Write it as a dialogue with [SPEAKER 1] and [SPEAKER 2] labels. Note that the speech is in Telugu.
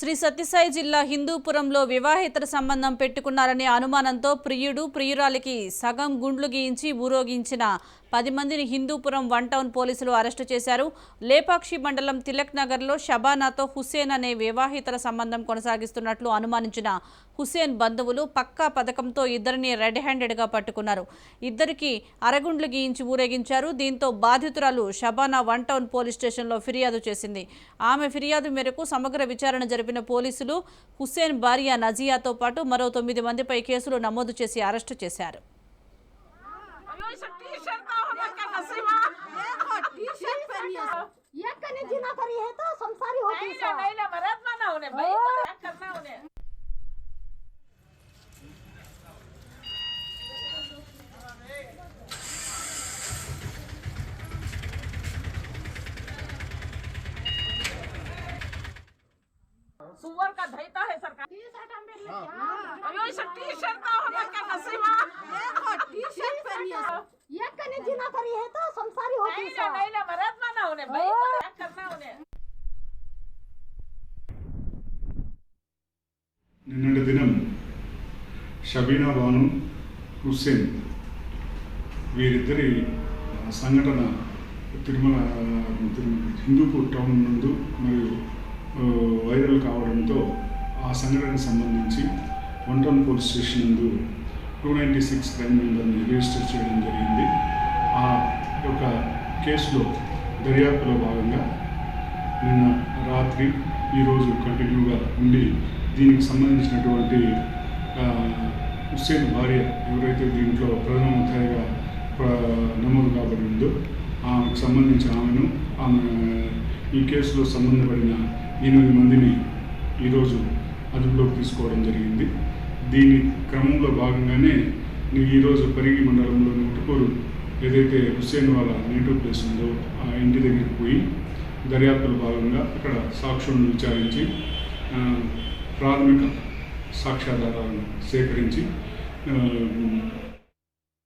[SPEAKER 1] శ్రీ సత్యసాయి జిల్లా హిందూపురంలో వివాహేతర సంబంధం పెట్టుకున్నారనే అనుమానంతో ప్రియుడు ప్రియురాలికి సగం గుండ్లు గీయించి ఊరోగించిన పది మందిని హిందూపురం వన్ టౌన్ పోలీసులు అరెస్టు చేశారు. లేపాక్షి మండలం తిలక్ నగర్లో షబానాతో హుస్సేన్ అనే వివాహేతర సంబంధం కొనసాగిస్తున్నట్లు అనుమానించిన హుస్సేన్ బంధువులు పక్కా పథకంతో ఇద్దరిని రెడ్ హ్యాండెడ్గా పట్టుకున్నారు. ఇద్దరికి అరగుండ్లు గీయించి ఊరేగించారు. దీంతో బాధితురాలు షబానా వన్ టౌన్ పోలీస్ స్టేషన్లో ఫిర్యాదు చేసింది. ఆమె ఫిర్యాదు మేరకు సమగ్ర విచారణ జరిపిన పోలీసులు హుస్సేన్ భార్య నజియాతో పాటు మరో తొమ్మిది మందిపై కేసులు నమోదు చేసి అరెస్టు చేశారు.
[SPEAKER 2] टी शर्ट का होना क्या नसीबा
[SPEAKER 3] देखो टी शर्ट पहनी है। ये कने जीना करी है तो संसारी होती है
[SPEAKER 2] ना नहीं ना मरद ना उन्हें भाई क्या करना उन्हें सुअर का धैता है सरकार।
[SPEAKER 3] टी शर्ट हम
[SPEAKER 2] टी शर्ट का होना क्या नसीबा
[SPEAKER 3] देखो टी शर्ट पहनी है ये कने जीना करी है तो संसारी होती
[SPEAKER 2] नहीं ना
[SPEAKER 3] है
[SPEAKER 2] नहीं ना मरद ना उन्हें भाई क्या करना उन्हें
[SPEAKER 4] నిన్నటి దినం షబీనా బాను హుస్సేన్ వీరిద్దరి సంఘటన తిరుమల తిరుమల హిందూపూర్ టౌన్ నందు మరియు ఆ, వైరల్ కావడంతో ఆ సంఘటనకు సంబంధించి వన్ టౌన్ పోలీస్ స్టేషన్ నందు టూ నైంటీ సిక్స్ క్రైమ్ నెంబర్ని రిజిస్టర్ చేయడం జరిగింది ఆ యొక్క కేసులో దర్యాప్తులో భాగంగా నిన్న రాత్రి ఈరోజు కంటిన్యూగా ఉండి దీనికి సంబంధించినటువంటి హుస్సేన్ భార్య ఎవరైతే దీంట్లో ప్రధానమంత్రిగా నమోదు కాబడి ఉందో ఆమెకు సంబంధించి ఆమెను ఆమె ఈ కేసులో సంబంధపడిన ఎనిమిది మందిని ఈరోజు అదుపులోకి తీసుకోవడం జరిగింది. దీని క్రమంలో భాగంగానే ఈరోజు పరిగి మండలంలోని ఉటుకూరు ఏదైతే హుస్సేన్ వాళ్ళ నేటివ్ ప్లేస్ ఉందో ఆ ఇంటి దగ్గరికి పోయి దర్యాప్తులో భాగంగా ఇక్కడ సాక్షులను విచారించి ప్రాథమిక సాక్ష్యాధారాలను సేకరించి